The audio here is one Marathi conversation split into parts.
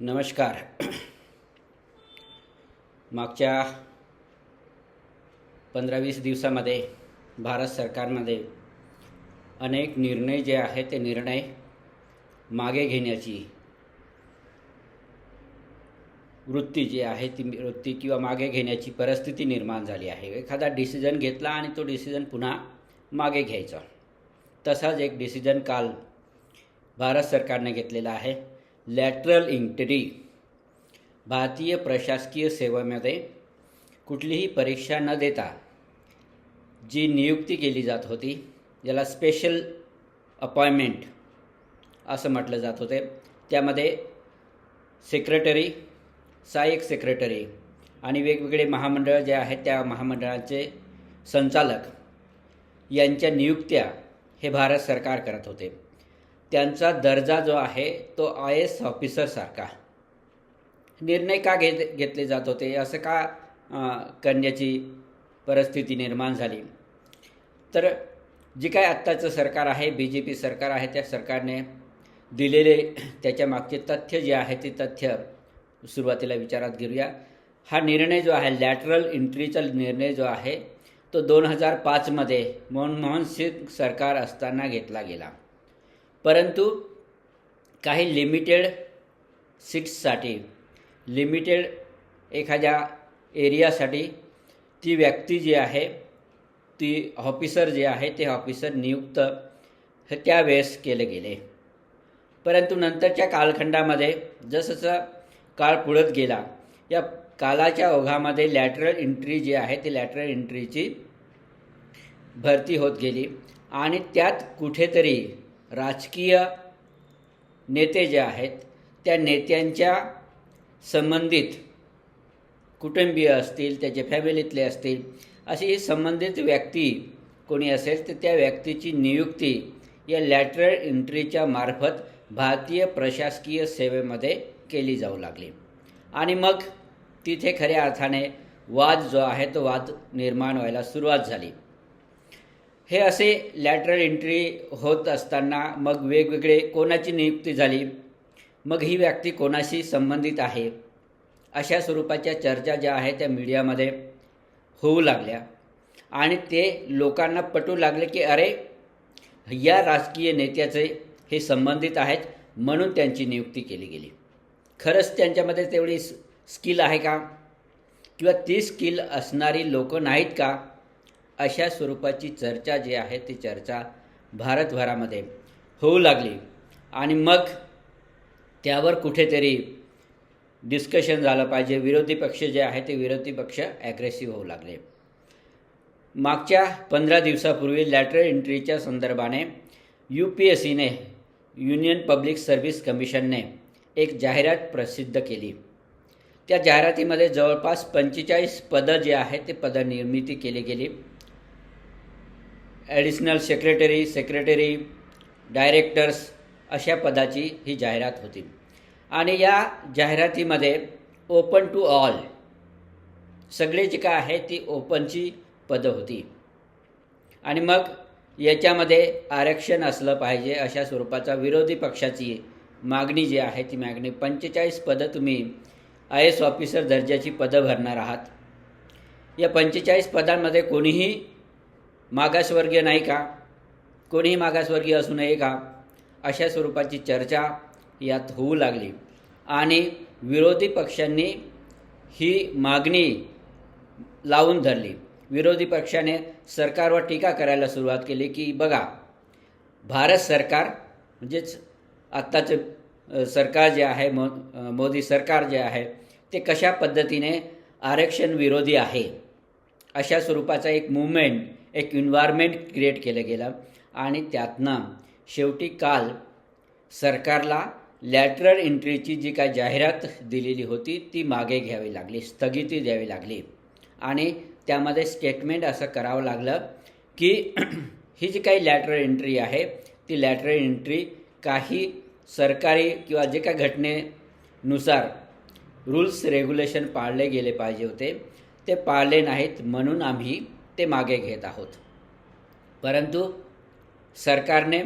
नमस्कार. मागच्या पंधरा वीस दिवसामध्ये भारत सरकारमध्ये अनेक निर्णय जे आहेत ते निर्णय मागे घेण्याची वृत्ती जी आहे ती वृत्ती किंवा मागे घेण्याची परिस्थिती निर्माण झाली आहे. एखादा डिसिजन घेतला आणि तो डिसिजन पुन्हा मागे घ्यायचा. तसाच एक डिसिजन काल भारत सरकारने घेतलेला आहे. लॅटरल इंटरी भारतीय प्रशासकीय सेवेमध्ये कुठलीही परीक्षा न देता जी नियुक्ती केली जात होती ज्याला स्पेशल अपॉइंटमेंट असं म्हटलं जात होते. त्यामध्ये सेक्रेटरी सहाय्यक सेक्रेटरी आणि वेगवेगळे महामंडळ जे आहेत त्या महामंडळाचे संचालक यांच्या नियुक्त्या हे भारत सरकार करत होते. त्यांचा दर्जा जो आहे तो आय एस ऑफिसरसारखा निर्णय का घेत घेतले जात होते? असं का करण्याची परिस्थिती निर्माण झाली? तर जे काय आत्ताचं सरकार आहे बी जे पी सरकार आहे त्या सरकारने दिलेले त्याच्या मागचे तथ्य जे आहे ते तथ्य सुरुवातीला विचारात घेऊया. हा निर्णय जो आहे लॅटरल एंट्रीचा निर्णय जो आहे तो दोन हजार पाचमध्ये मनमोहन सिंग सरकार असताना घेतला गेला. परंतु काही लिमिटेड सीट्ससाठी लिमिटेड एखाद्या एरियासाठी ती व्यक्ती जी आहे ती ऑफिसर जे आहे ते ऑफिसर नियुक्त हे त्यावेळेस केले गेले. परंतु नंतरच्या कालखंडामध्ये जसजसं काळ पुढत गेला या कालाच्या ओघामध्ये लॅटरल एंट्री जी आहे ती लॅटरल एंट्रीची भरती होत गेली आणि त्यात कुठेतरी राजकीय नेते जे आहेत त्या नेत्यांच्या संबंधित कुटुंबीय असतील त्याचे फॅमिलीतले असतील अशी संबंधित व्यक्ती कोणी असेल तर त्या व्यक्तीची नियुक्ती या लॅटरल एंट्रीच्या मार्फत भारतीय प्रशासकीय सेवेमध्ये केली जाऊ लागली. आणि मग तिथे खऱ्या अर्थाने वाद जो आहे तो वाद निर्माण व्हायला सुरुवात झाली. हे असे लॅटरल एंट्री होत असताना मग वेगवेगळे कोणाची नियुक्ती झाली? मग ही व्यक्ती कोणाशी संबंधित आहे? अशा स्वरूपाच्या चर्चा ज्या आहेत त्या मीडियामध्ये होऊ लागल्या. आणि ते लोकांना पटू लागले की अरे या राजकीय नेत्याचे हे संबंधित आहेत म्हणून त्यांची नियुक्ती केली गेली. खरंच त्यांच्यामध्ये तेवढी स्किल आहे का? किंवा ती स्किल असणारी लोक नाहीत का? अशा स्वरूपाची चर्चा जी आहे ती चर्चा भारतभरामध्ये होऊ लागली. आणि मग त्यावर कुठेतरी डिस्कशन झालं पाहिजे. विरोधी पक्ष जे आहे ते विरोधी पक्ष ॲग्रेसिव्ह होऊ लागले. मागच्या पंधरा दिवसापूर्वी लॅटरल एंट्रीच्या संदर्भाने यू पी एस सीने युनियन पब्लिक सर्व्हिस कमिशनने एक जाहिरात प्रसिद्ध केली. त्या जाहिरातीमध्ये जवळपास पंचेचाळीस पदं जे आहेत ते पदनिर्मिती केली गेली. ॲडिशनल सेक्रेटरी सेक्रेटरी डायरेक्टर्स अशा पदाची ही जाहिरात होती. आणि या जाहिरातीमध्ये ओपन टू ऑल सगळे जे काय आहे ती ओपनची पदं होती. आणि मग याच्यामध्ये आरक्षण असलं पाहिजे अशा स्वरूपाचा विरोधी पक्षाची मागणी जी आहे ती मागणी पंचेचाळीस पदं तुम्ही आय एस ऑफिसर दर्जाची पदं भरणार आहात. या पंचेचाळीस पदांमध्ये कोणीही मागासवर्गीय नाही का? कोणीही मागासवर्गीय असू नये का? अशा स्वरूपाची चर्चा यात होऊ लागली. आणि विरोधी पक्षांनी ही मागणी लावून धरली. विरोधी पक्षाने सरकारवर टीका करायला सुरुवात केली की बघा भारत सरकार म्हणजेच आत्ताचे सरकार जे आहे मो मोदी सरकार जे आहे ते कशा पद्धतीने आरक्षण विरोधी आहे? अशा स्वरूपाचा एक मुवमेंट एक इन्व्हायरमेंट क्रिएट केलं गेलं. आणि त्यातनं शेवटी काल सरकारला लॅटरल एंट्रीची जी काय जाहिरात दिलेली होती ती मागे घ्यावी लागली स्थगिती द्यावी लागली. आणि त्यामध्ये स्टेटमेंट असं करावं लागलं की ही जी काही लॅटरल एंट्री आहे ती लॅटरल एंट्री काही सरकारी किंवा जे काही घटनेनुसार रूल्स रेग्युलेशन पाळले गेले पाहिजे होते. ते पाळले नाहीत म्हणून आम्ही ते मागे घेत आहोत. परंतु सरकारने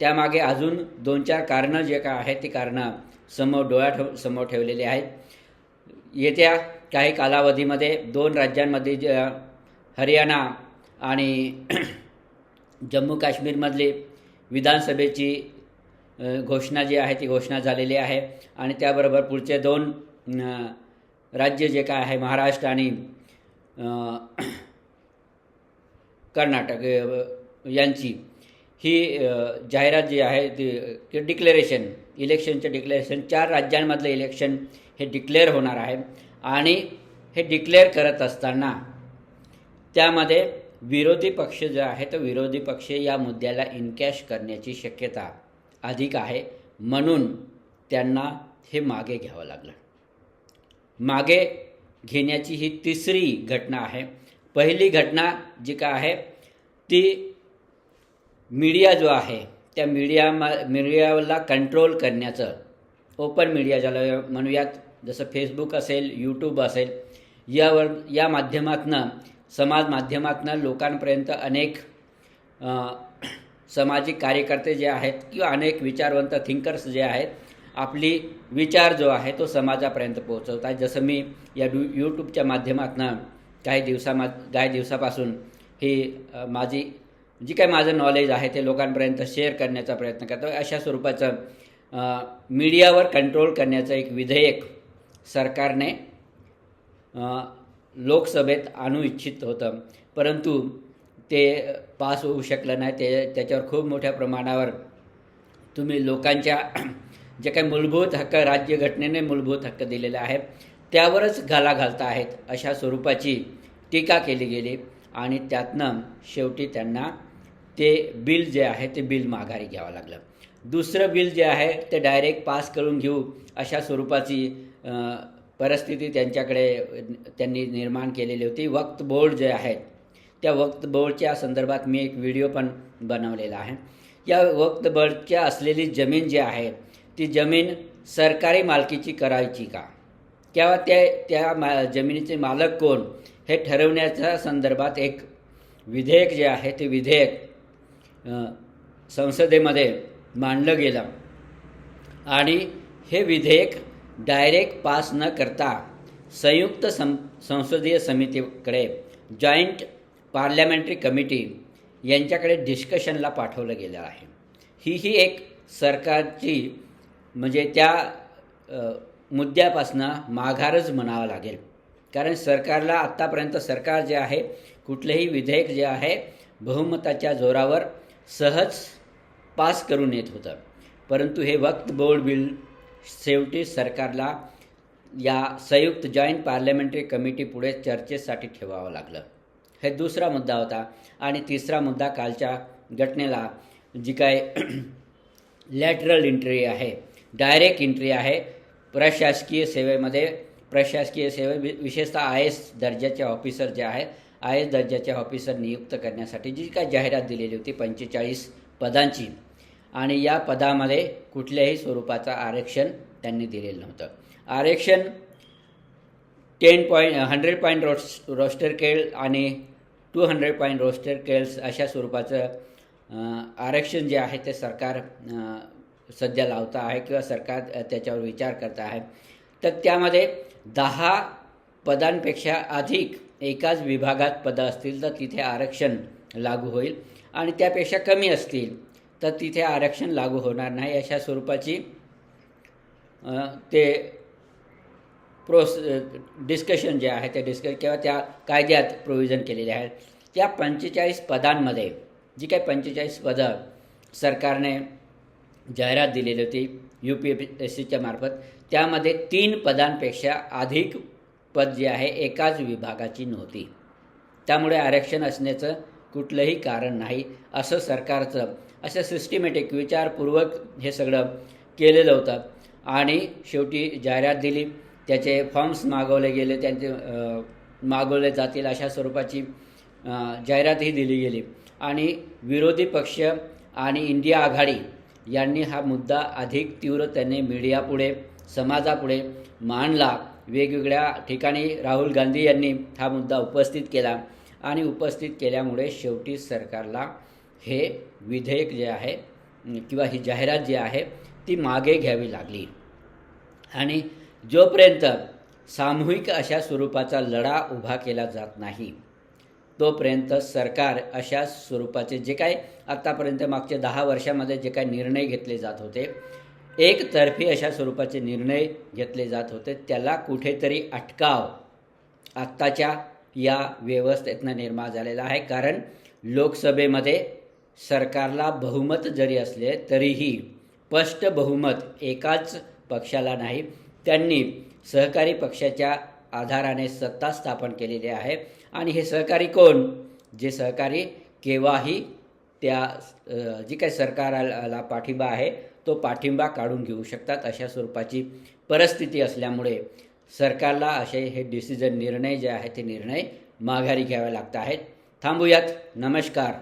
त्यामागे अजून दोन चार कारणं जे काय आहेत ती कारणं समोर डोळ्या ठेव समोर ठेवलेली आहेत. येत्या काही कालावधीमध्ये दोन राज्यांमध्ये ज हरियाणा आणि जम्मू काश्मीरमधली विधानसभेची घोषणा जी आहे ती घोषणा झालेली आहे. आणि त्याबरोबर पुढचे दोन राज्य जे काय आहे महाराष्ट्र आणि कर्नाटक यांची. ही जाहिरात जी आहे ती डिक्लेरेशन इलेक्शनचं डिक्लेरेशन चार राज्यांमधलं इलेक्शन हे डिक्लेअर होणार आहे. आणि हे डिक्लेअर करत असताना त्यामध्ये विरोधी पक्ष जो आहे तो विरोधी पक्ष या मुद्द्याला इनकॅश करण्याची शक्यता अधिक आहे. म्हणून त्यांना हे मागे घ्यावं लागलं. मागे घेण्याची ही तिसरी घटना आहे. पहिली घटना जी काय आहे ती मीडिया जो आहे त्या मीडिया मीडियाला कंट्रोल करण्याचं ओपन मीडिया ज्याला म्हणूयात जसं फेसबुक असेल यूट्यूब असेल यावर या माध्यमातनं समाज माध्यमातनं लोकांपर्यंत अनेक सामाजिक कार्यकर्ते जे आहेत किंवा अनेक विचारवंत थिंकर्स जे आहेत आपली विचार जो आहे तो समाजापर्यंत पोहोचवत आहे जसं मी या डू यूट्यूबच्या माध्यमातनं काही दिवसामा काही दिवसापासून ही माझी जी काही माझं नॉलेज आहे ते लोकांपर्यंत शेअर करण्याचा प्रयत्न करतो अशा स्वरूपाचं मीडियावर कंट्रोल करण्याचं एक विधेयक सरकारने लोकसभेत आणू इच्छित होतं. परंतु ते पास होऊ शकलं नाही. ते त्याच्यावर खूप मोठ्या प्रमाणावर तुम्ही लोकांच्या जे काही मूलभूत हक्क राज्यघटनेने मूलभूत हक्क दिलेले आहेत त्यावरच घाला घालता आहेत अशा स्वरूपाची टीका केली गेली आणि त्यातनं शेवटी त्यांना ते बिल जे आहे ते बिल माघारी घ्यावं लागलं. दुसरं बिल जे आहे ते डायरेक्ट पास करून घेऊ अशा स्वरूपाची परिस्थिती त्यांच्याकडे त्यांनी निर्माण केलेली होती. वक्त बोर्ड जे आहेत त्या वक्त बोर्डच्या संदर्भात मी एक व्हिडिओ पण बनवलेला आहे. या वक्त बोर्डच्या असलेली जमीन जी आहे ती जमीन सरकारी मालकीची करायची का? किंवा त्या त्या मा जमिनीचे मालक कोण हे ठरवण्याच्या संदर्भात एक विधेयक जे आहे ते विधेयक संसदेमध्ये मांडलं गेलं. आणि हे विधेयक डायरेक्ट पास न करता संयुक्त सं संसदीय समितीकडे जॉईंट पार्लमेंटरी कमिटी यांच्याकडे डिस्कशनला पाठवलं गेलं आहे. ही ही एक सरकारची म्हणजे त्या मुद्द्यापासनं माघारच म्हणावं लागेल. कारण सरकारला आत्तापर्यंत सरकार जे आहे कुठलंही विधेयक जे आहे बहुमताच्या जोरावर सहज पास करून येत होतं. परंतु हे वक्त बोर्ड बिल शेवटी सरकारला या संयुक्त जॉईंट पार्लमेंटरी कमिटी पुढे चर्चेसाठी ठेवावं लागलं. हे दुसरा मुद्दा होता. आणि तिसरा मुद्दा कालच्या घटनेला जी काय लॅटरल एंट्री आहे डायरेक्ट एंट्री आहे प्रशासकीय सेवेमध्ये प्रशासकीय सेवे वि- विशेषतः आय एस दर्जाचे ऑफिसर जे आहेत आय एस दर्जाचे ऑफिसर नियुक्त करण्यासाठी जी काय जाहिरात दिलेली होती पंचेचाळीस पदांची आणि या पदामध्ये कुठल्याही स्वरूपाचं आरक्षण त्यांनी दिलेलं नव्हतं. आरक्षण टेन पॉईंट हंड्रेड पॉईंट रोस रोस्टर केल आणि टू हंड्रेड पॉईंट रोस्टर केल्स अशा स्वरूपाचं आरक्षण जे आहे ते सरकार सध्या लावता आहे किंवा सरकार त्याच्यावर विचार करत आहे. तर त्यामध्ये दहा पदांपेक्षा अधिक एकाच विभागात पदं असतील तर तिथे आरक्षण लागू होईल आणि त्यापेक्षा कमी असतील तर तिथे आरक्षण लागू होणार नाही अशा स्वरूपाची ते प्रोस डिस्कशन जे आहे ते डिस्कस किंवा त्या कायद्यात प्रोव्हिजन केलेले आहेत. त्या पंचेचाळीस पदांमध्ये जी काही पंचेचाळीस पदं सरकारने जाहिरात दिलेली होती यू पी एस सीच्या मार्फत. त्यामध्ये तीन पदांपेक्षा अधिक पद जे आहे एकाच विभागाची नव्हती. त्यामुळे आरक्षण असण्याचं कुठलंही कारण नाही असं सरकारचं असं सिस्टमॅटिक विचारपूर्वक हे सगळं केलेलं होतं. आणि शेवटी जाहिरात दिली त्याचे फॉर्म्स मागवले गेले त्यांचे मागवले जातील अशा स्वरूपाची जाहिरातही दिली गेली. आणि विरोधी पक्ष आणि इंडिया आघाडी यांनी हा मुद्दा अधिक तीव्रतेने मीडियापुढे समाजापुढे मांडला. वेगवेगळ्या ठिकाणी राहुल गांधी यांनी हा मुद्दा उपस्थित केला आणि उपस्थित केल्यामुळे शेवटी सरकारला हे विधेयक जे आहे किंवा ही जाहिरात जी आहे ती मागे घ्यावी लागली. आणि जोपर्यंत सामूहिक अशा स्वरूपाचा लढा उभा केला जात नाही तोपर्यंत सरकार अशा स्वरूपाचे जे काय आत्तापर्यंत मागच्या दहा वर्षामध्ये जे काय निर्णय घेतले जात होते एकतर्फी अशा स्वरूपाचे निर्णय घेतले जात होते त्याला कुठेतरी अटकाव. आत्ताच्या या व्यवस्थेतनं निर्माण झालेला आहे कारण लोकसभेमध्ये सरकारला बहुमत जरी असले तरीही स्पष्ट बहुमत एकाच पक्षाला नाही त्यांनी सहकारी पक्षाच्या आधाराने सत्ता स्थापन केलेली आहे. आणि हे सहकारी कोण? जे सहकारी केव्हाही त्या जी काही सरकारला पाठिंबा आहे तो पाठिंबा काढून घेऊ शकतात अशा स्वरूपाची परिस्थिती असल्यामुळे सरकारला असे हे डिसिजन निर्णय जे आहे ते निर्णय माघारी घ्यावे लागत आहेत. थांबूयात. नमस्कार.